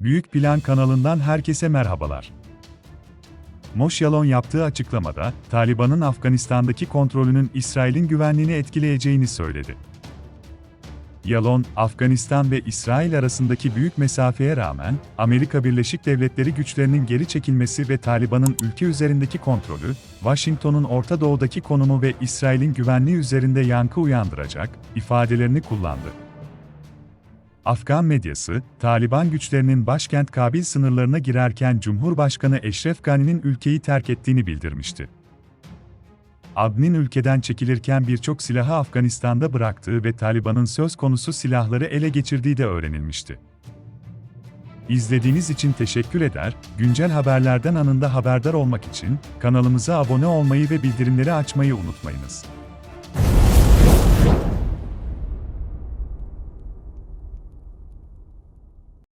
Büyük Plan kanalından herkese merhabalar. Mosh Yalon yaptığı açıklamada, Taliban'ın Afganistan'daki kontrolünün İsrail'in güvenliğini etkileyeceğini söyledi. Yalon, Afganistan ve İsrail arasındaki büyük mesafeye rağmen, Amerika Birleşik Devletleri güçlerinin geri çekilmesi ve Taliban'ın ülke üzerindeki kontrolü, Washington'un Orta Doğu'daki konumu ve İsrail'in güvenliği üzerinde yankı uyandıracak, ifadelerini kullandı. Afgan medyası, Taliban güçlerinin başkent Kabil sınırlarına girerken Cumhurbaşkanı Eşref Gani'nin ülkeyi terk ettiğini bildirmişti. Abnin ülkeden çekilirken birçok silahı Afganistan'da bıraktığı ve Taliban'ın söz konusu silahları ele geçirdiği de öğrenilmişti. İzlediğiniz için teşekkür eder, güncel haberlerden anında haberdar olmak için kanalımıza abone olmayı ve bildirimleri açmayı unutmayınız.